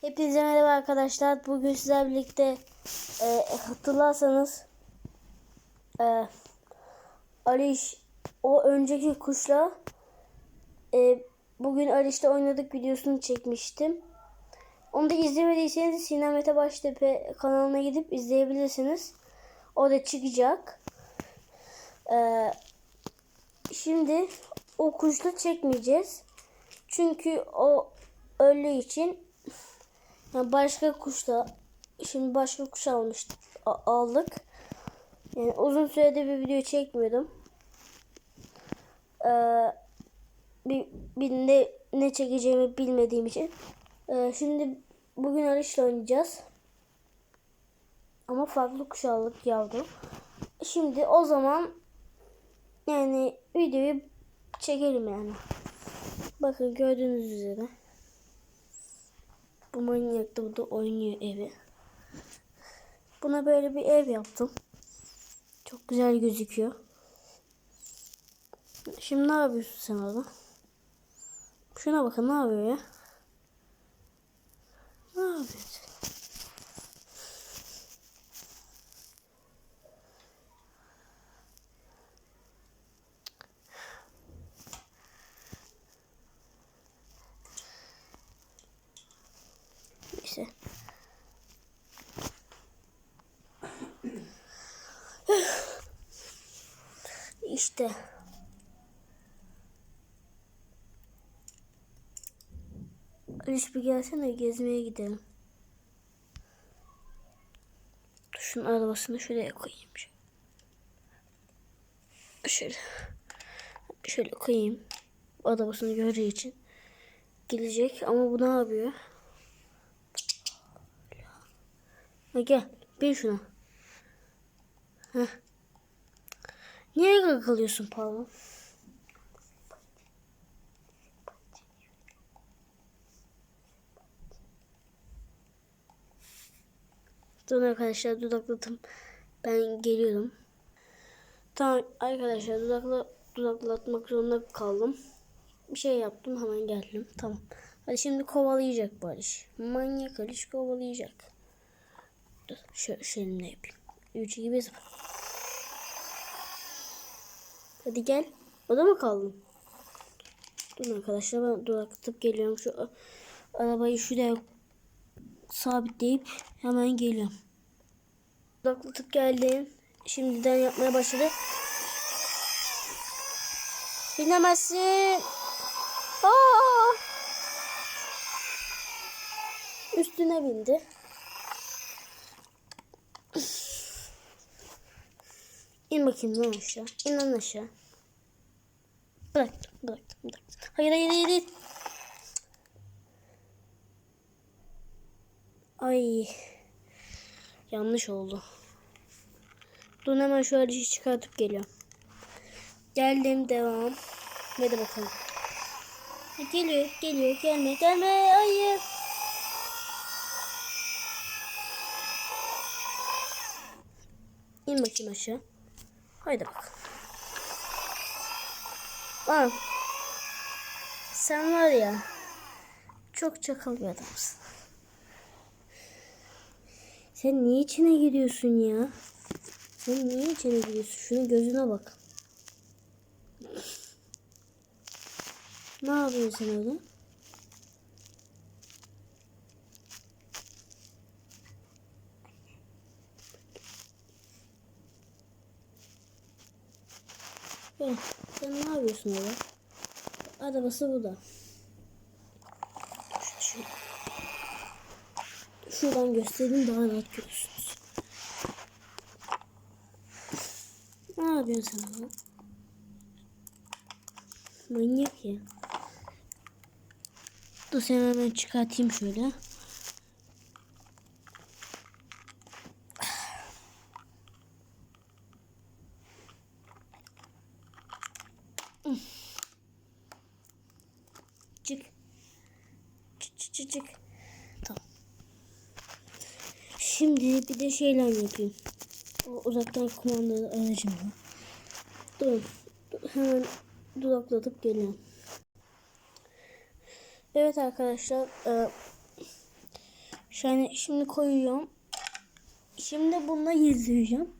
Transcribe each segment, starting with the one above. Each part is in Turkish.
Hepinize merhaba arkadaşlar. Bugün sizlerle birlikte e, hatırlarsanız e, Aliş o önceki kuşla e, bugün Aliş'te oynadık videosunu çekmiştim. Onu da izlemediyseniz Sinem Mete Baştepe kanalına gidip izleyebilirsiniz. O da çıkacak. E, şimdi o kuşla çekmeyeceğiz. Çünkü o öldüğü için başka kuşla şimdi başka kuş almıştık aldık. Yani uzun süredir bir video çekmiyordum. Ee, bir, bir ne, ne çekeceğimi bilmediğim için. Ee, şimdi bugün Aliş'le oynayacağız. Ama farklı kuş aldık yavru. Şimdi o zaman yani videoyu çekelim yani. Bakın gördüğünüz üzere. Bu manyak da burada oynuyor evi. Buna böyle bir ev yaptım. Çok güzel gözüküyor. Şimdi ne yapıyorsun sen orada? Şuna bakın ne yapıyor ya? Ne yapıyorsun? Neyse. İşte. Aliş bir gelsene gezmeye gidelim. Şunun arabasını şuraya koyayım. Şöyle. Şöyle koyayım. Arabasını gördüğü için. Gelecek ama bu ne yapıyor? Ha gel. Bin şuna. Heh. Niye gagalıyorsun pardon? Dur arkadaşlar dudakladım. Ben geliyorum. Tamam arkadaşlar dudakla dudaklatmak zorunda kaldım. Bir şey yaptım hemen geldim. Tamam. Hadi şimdi kovalayacak Barış. Manyak Barış kovalayacak. Dur şöyle, şöyle yapayım. 3 2 1 0. Hadi gel. Oda mı kaldın? Dur arkadaşlar ben duraklatıp geliyorum. Şu arabayı şuraya sabitleyip hemen geliyorum. Duraklatıp geldim. Şimdiden yapmaya başladı. Binemezsin. Aa! Üstüne bindi. İn bakayım lan aşağı. İn lan aşağı. Bırak, bırak, bırak. Hayır, hayır, hayır. Ay. Yanlış oldu. Dur hemen şu aracı çıkartıp geliyorum. Geldim devam. Hadi bakalım. Geliyor, geliyor, gelme, gelme, hayır. İn bakayım aşağı. Haydi bak. Lan. Sen var ya. Çok çakal bir adamsın. Sen niye içine giriyorsun ya? Sen niye içine giriyorsun? Şunun gözüne bak. Ne yapıyorsun sen orada? Yapıyorsun orada? Arabası burada. Şu, şuradan göstereyim daha rahat görürsünüz. Ne yapıyorsun sen orada? Manyak ya. Dur sen hemen çıkartayım şöyle. Çık. Çık. Tamam. Şimdi bir de şeyler yapayım. O uzaktan kumandalı aracımla. Dur. Hemen duraklatıp geliyorum. Evet arkadaşlar. e, Yani şimdi koyuyorum. Şimdi bununla izleyeceğim.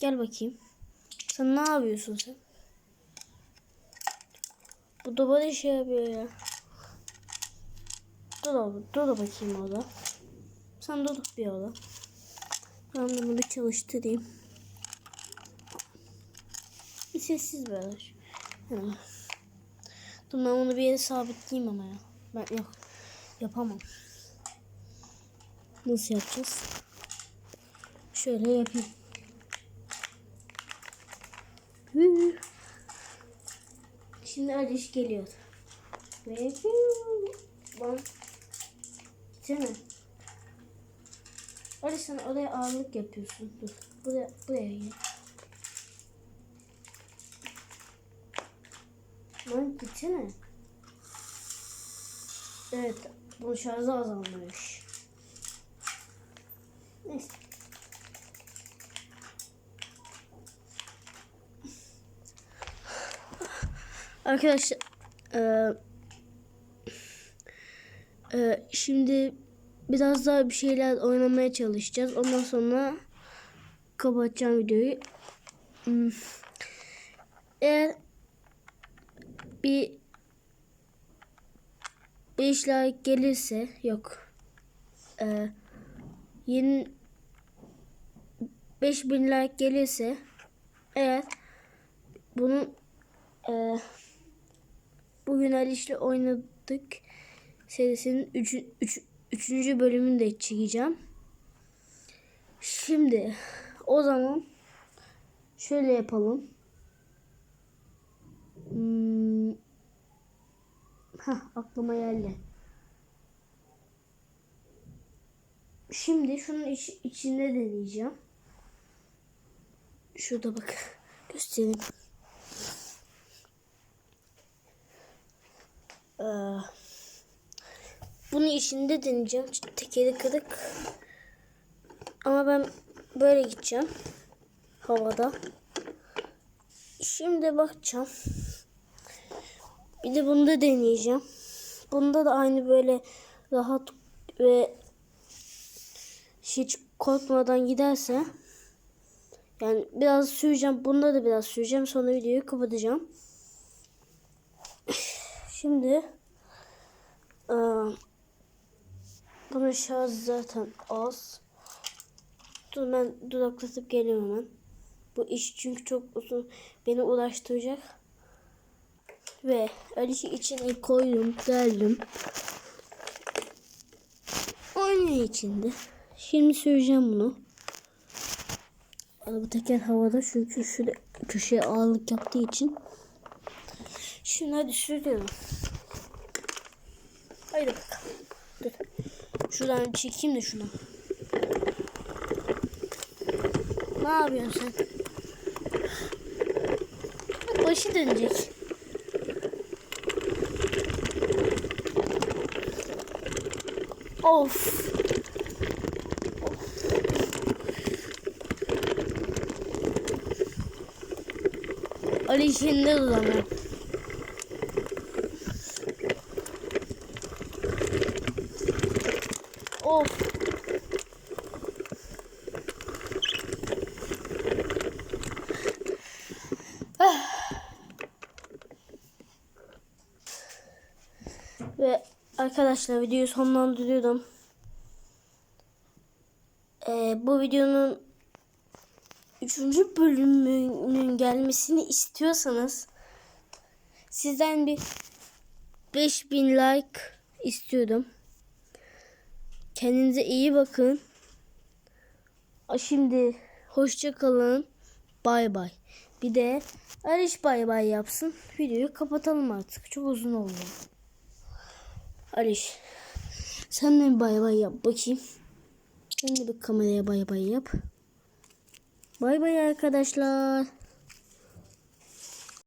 Gel bakayım. Sen ne yapıyorsun sen? Bu da bana şey yapıyor ya. Dur da, dur bakayım orada. Sen dur bir orada. Ben de bunu çalıştırayım. Bir sessiz ver. Hı. Dur ben onu bir yere sabitleyeyim ama ya. Ben yok. Yapamam. Nasıl yapacağız? Şöyle yapayım. Hı. Şimdi Aliş geliyor. Ve Lan. Gitsene. Aliş sen oraya ağırlık yapıyorsun. Dur. Buraya, buraya gel. Lan gitsene. Evet. Bu şarjı azalmış. Neyse. Arkadaşlar eee, eee, şimdi biraz daha bir şeyler oynamaya çalışacağız. Ondan sonra kapatacağım videoyu. Hmm. Eğer bir 5 like gelirse yok. Eee yeni 5000 like gelirse eğer bunun eee bugün Aliş'le oynadık serisinin 3. Üç, üç, üçüncü bölümünü de çekeceğim. Şimdi o zaman şöyle yapalım. Hmm. Hah, aklıma geldi. Şimdi şunun iç, içinde deneyeceğim. Şurada bak. Göstereyim. Ee, bunu içinde deneyeceğim. Tekeri kırık. Ama ben böyle gideceğim. Havada. Şimdi bakacağım. Bir de bunu da deneyeceğim. Bunda da aynı böyle rahat ve hiç korkmadan giderse yani biraz süreceğim. Bunda da biraz süreceğim. Sonra videoyu kapatacağım. Şimdi ıı, bunun şarjı zaten az. Dur ben dudaklatıp geliyorum hemen. Bu iş çünkü çok uzun beni uğraştıracak. Ve Alice'i içine koydum, geldim. Oynuyor içinde. Şimdi süreceğim bunu. Bu teker havada çünkü şurada köşeye ağırlık yaptığı için. Şimdi hadi sürüyorum. Haydi bakalım. Dur. Şuradan çekeyim de şunu. Ne yapıyorsun sen? Başı dönecek. Of. Ali şimdi Of. Ve arkadaşlar videoyu sonlandırıyorum. Ee, bu videonun 3. bölümünün gelmesini istiyorsanız sizden bir 5000 like istiyordum. Kendinize iyi bakın. Şimdi hoşça kalın. Bay bay. Bir de Aliş bay bay yapsın. Videoyu kapatalım artık. Çok uzun oldu. Aliş. Sen de bay bay yap bakayım. Sen de bir kameraya bay bay yap. Bay bay arkadaşlar.